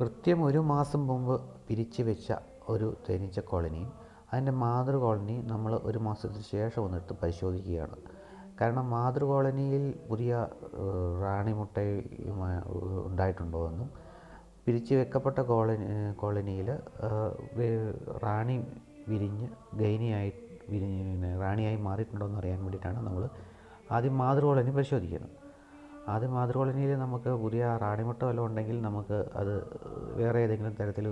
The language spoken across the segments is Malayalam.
കൃത്യം ഒരു മാസം മുമ്പ് പിരിച്ചു വെച്ച ഒരു തേനീച്ച കോളനിയും അതിന്റെ മാതൃ കോളനി നമ്മൾ ഒരു മാസത്തിന് ശേഷം വന്നിട്ട് പരിശോധിക്കുകയാണ്. കാരണം മാതൃ കോളനിയിൽ പുതിയ റാണിമുട്ട ഉണ്ടായിട്ടുണ്ടോ എന്നും പിരിച്ചു വെക്കപ്പെട്ട കോളനി കോളനിയിൽ റാണി വിരിഞ്ഞ് ഗൈനിയായി വിരിഞ്ഞ് റാണിയായി മാറിയിട്ടുണ്ടോ എന്ന് അറിയാൻ വേണ്ടിയിട്ടാണ് നമ്മൾ ആദ്യം മാതൃ കോളനി പരിശോധിക്കുന്നത്. ആദ്യം മാതൃ കോളനിയിൽ നമുക്ക് പുതിയ റാണിമുട്ട വല്ലതും ഉണ്ടെങ്കിൽ നമുക്ക് അത് വേറെ ഏതെങ്കിലും തരത്തിൽ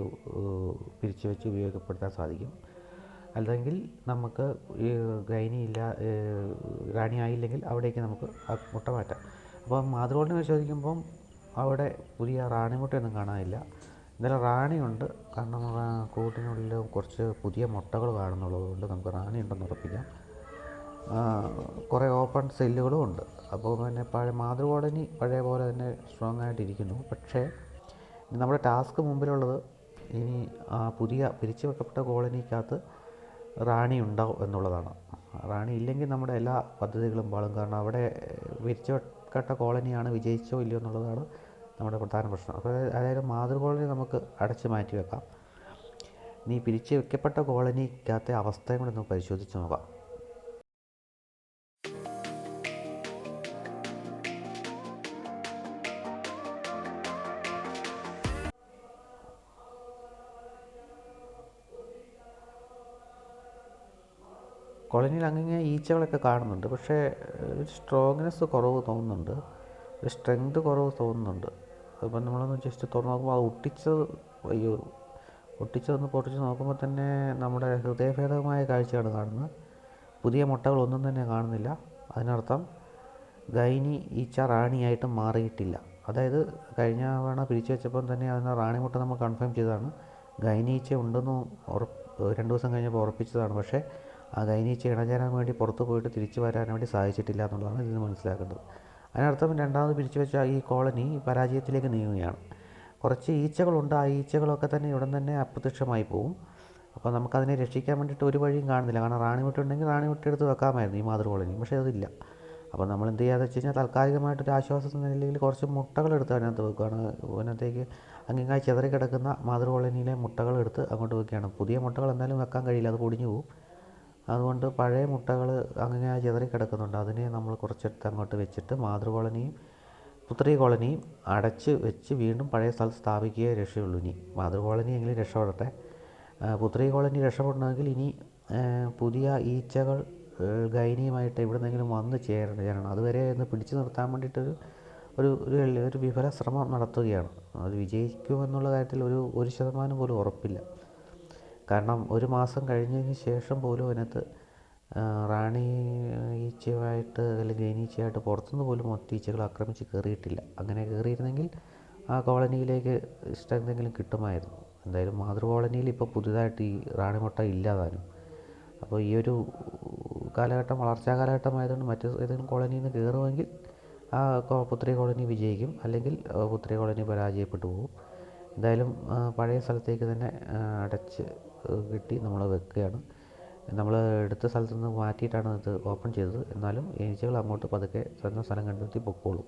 പിരിച്ചു വെച്ച് ഉപയോഗപ്പെടുത്താൻ സാധിക്കും. അല്ലെങ്കിൽ നമുക്ക് ഈ ഗൈനി ഇല്ല റാണി ആയില്ലെങ്കിൽ അവിടേക്ക് നമുക്ക് മുട്ട മാറ്റാം. അപ്പോൾ കോളനി പരിശോധിക്കുമ്പം അവിടെ പുതിയ റാണിമുട്ടയൊന്നും കാണാനില്ല. എന്തായാലും റാണിയുണ്ട്. കാരണം കൂട്ടിനുള്ളിൽ കുറച്ച് പുതിയ മുട്ടകൾ കാണുന്നുള്ളതുകൊണ്ട് നമുക്ക് റാണി ഉണ്ടെന്ന് ഉറപ്പിക്കാം. കുറേ ഓപ്പൺ സെല്ലുകളും ഉണ്ട്. അപ്പോൾ പിന്നെ പഴയ മാതൃ കോളനി പഴയ പോലെ തന്നെ സ്ട്രോങ് ആയിട്ടിരിക്കുന്നു. പക്ഷേ നമ്മുടെ ടാസ്ക് മുമ്പിലുള്ളത് ഇനി ആ പുതിയ പിരിച്ചു വെക്കപ്പെട്ട കോളനിക്കകത്ത് റാണി ഉണ്ടാവും എന്നുള്ളതാണ്. റാണി ഇല്ലെങ്കിൽ നമ്മുടെ എല്ലാ പദ്ധതികളും പാളും. കാരണം അവിടെ പിരിച്ചു വെക്കപ്പെട്ട കോളനിയാണ് വിജയിച്ചോ ഇല്ലയോ എന്നുള്ളതാണ് നമ്മുടെ പ്രധാന പ്രശ്നം. അപ്പോൾ അതായത് മാതൃ കോളനി നമുക്ക് അടച്ചു മാറ്റി വെക്കാം. നീ പിരിച്ചു വെക്കപ്പെട്ട കോളനിക്കകത്തെ അവസ്ഥയും കൂടെ നമുക്ക് പരിശോധിച്ച് നോക്കാം. കോളനിയിൽ അങ്ങനെ ഈച്ചകളൊക്കെ കാണുന്നുണ്ട്. പക്ഷേ ഒരു സ്ട്രോങ്നെസ് കുറവ് തോന്നുന്നുണ്ട്. ഒരു സ്ട്രെങ്ത് കുറവ് തോന്നുന്നുണ്ട്. അപ്പം നമ്മളൊന്ന് ജസ്റ്റ് തുറന്ന് നോക്കുമ്പോൾ അത് ഒട്ടിച്ചത് അയ്യോ ഒട്ടിച്ചതൊന്ന് പൊട്ടിച്ച് നോക്കുമ്പോൾ തന്നെ നമ്മുടെ ഹൃദയഭേദകമായ കാഴ്ചയാണ് കാണുന്നത്. പുതിയ മുട്ടകളൊന്നും തന്നെ കാണുന്നില്ല. അതിനർത്ഥം ഗൈനി ഈച്ച റാണിയായിട്ട് മാറിയിട്ടില്ല. അതായത് കഴിഞ്ഞ തവണ പിരിച്ചു വെച്ചപ്പം തന്നെ അതിന് റാണിമുട്ട നമ്മൾ കൺഫേം ചെയ്തതാണ്. ഗൈനി ഈച്ച ഉണ്ടെന്ന് ഉറപ്പ് രണ്ട് ദിവസം കഴിഞ്ഞപ്പോൾ ഉറപ്പിച്ചതാണ്. പക്ഷേ ആ ഗൈനീച്ച ഇണചേരാൻ വേണ്ടി പുറത്ത് പോയിട്ട് തിരിച്ചു വരാൻ വേണ്ടി സാധിച്ചിട്ടില്ല എന്നുള്ളതാണ് ഇതിന് മനസ്സിലാക്കുന്നത് അതിനർത്ഥം രണ്ടാമത് പിരിച്ചു വെച്ച ഈ കോളനി പരാജയത്തിലേക്ക് നീങ്ങുകയാണ്. കുറച്ച് ഈച്ചകളുണ്ട് ആ ഈച്ചകളൊക്കെ തന്നെ ഉടൻ തന്നെ അപ്രത്യക്ഷമായി പോകും അപ്പോൾ നമുക്കതിനെ രക്ഷിക്കാൻ വേണ്ടിയിട്ട് ഒരു വഴിയും കാണുന്നില്ല. കാരണം റാണിമുട്ട ഉണ്ടെങ്കിൽ റാണിമുട്ട എടുത്ത് വെക്കാമായിരുന്നു ഈ മാതൃ കോളനി. പക്ഷേ അതില്ല. അപ്പോൾ നമ്മൾ എന്ത് ചെയ്യാന്ന് വെച്ച് കഴിഞ്ഞാൽ താൽക്കാലികമായിട്ടൊരു ആശ്വാസം നിലയിൽ കുറച്ച് മുട്ടകൾ എടുത്ത് അതിനകത്ത് വെക്കുകയാണ്. അതിനകത്തേക്ക് അങ്ങിങ്ങായി ചെതറി കിടക്കുന്ന മാതൃ കോളനിയിലെ മുട്ടകൾ എടുത്ത് അങ്ങോട്ട് വെക്കുകയാണ്. പുതിയ മുട്ടകൾ എന്തായാലും വെക്കാൻ കഴിയില്ല. അത് പൊടിഞ്ഞു പോകും അതുകൊണ്ട് പഴയ മുട്ടകൾ അങ്ങനെ ചിതറി കിടക്കുന്നുണ്ട്. അതിനെ നമ്മൾ കുറച്ചെടുത്ത് അങ്ങോട്ട് വെച്ചിട്ട് മാതൃ കോളനിയും പുത്രി കോളനിയും അടച്ച് വെച്ച് വീണ്ടും പഴയ സ്ഥലത്ത് സ്ഥാപിക്കുകയേ രക്ഷയുള്ളൂ ഇനി. മാതൃ കോളനി എങ്കിലും രക്ഷപ്പെടട്ടെ. പുത്രി കോളനി രക്ഷപ്പെടണമെങ്കിൽ ഇനി പുതിയ ഈച്ചകൾ ഗൈനിയുമായിട്ട് എവിടെന്നെങ്കിലും വന്ന് ചേരണം അതുവരെ ഒന്ന് പിടിച്ചു നിർത്താൻ വേണ്ടിയിട്ടൊരു ഒരു ഒരു ഒരു വിഫല ശ്രമം നടത്തുകയാണ്. അത് വിജയിക്കുമെന്നുള്ള കാര്യത്തിൽ ഒരു ഒരു ശതമാനം പോലും ഉറപ്പില്ല. കാരണം ഒരു മാസം കഴിഞ്ഞതിന് ശേഷം പോലും അതിനകത്ത് റാണി ഈച്ചയുമായിട്ട് അല്ലെങ്കിൽ തേനീച്ചയായിട്ട് പുറത്തുനിന്ന് പോലും ഒറ്റീച്ചകൾ ആക്രമിച്ച് കയറിയിട്ടില്ല. അങ്ങനെ കയറിയിരുന്നെങ്കിൽ ആ കോളനിയിലേക്ക് ഇഷ്ടം എന്തെങ്കിലും കിട്ടുമായിരുന്നു. എന്തായാലും മാതൃ കോളനിയിൽ ഇപ്പോൾ പുതുതായിട്ട് ഈ റാണിമുട്ട ഇല്ലാതാനും. അപ്പോൾ ഈ ഒരു കാലഘട്ടം വളർച്ചാ കാലഘട്ടമായതുകൊണ്ട് മറ്റ് ഏതെങ്കിലും കോളനിയിൽ നിന്ന് കയറുമെങ്കിൽ ആ പുത്രി കോളനി വിജയിക്കും. അല്ലെങ്കിൽ പുത്രി കോളനി പരാജയപ്പെട്ടു പോകും. എന്തായാലും പഴയ സ്ഥലത്തേക്ക് തന്നെ അടച്ച് കെട്ടി നമ്മൾ വെക്കുകയാണ്. നമ്മൾ എടുത്ത സ്ഥലത്ത് നിന്ന് മാറ്റിയിട്ടാണ് ഇത് ഓപ്പൺ ചെയ്തത്. എന്നാലും ഈച്ചകൾ അങ്ങോട്ട് പതുക്കെ സ്വന്തം സ്ഥലം കണ്ടെത്തി പൊക്കോളും.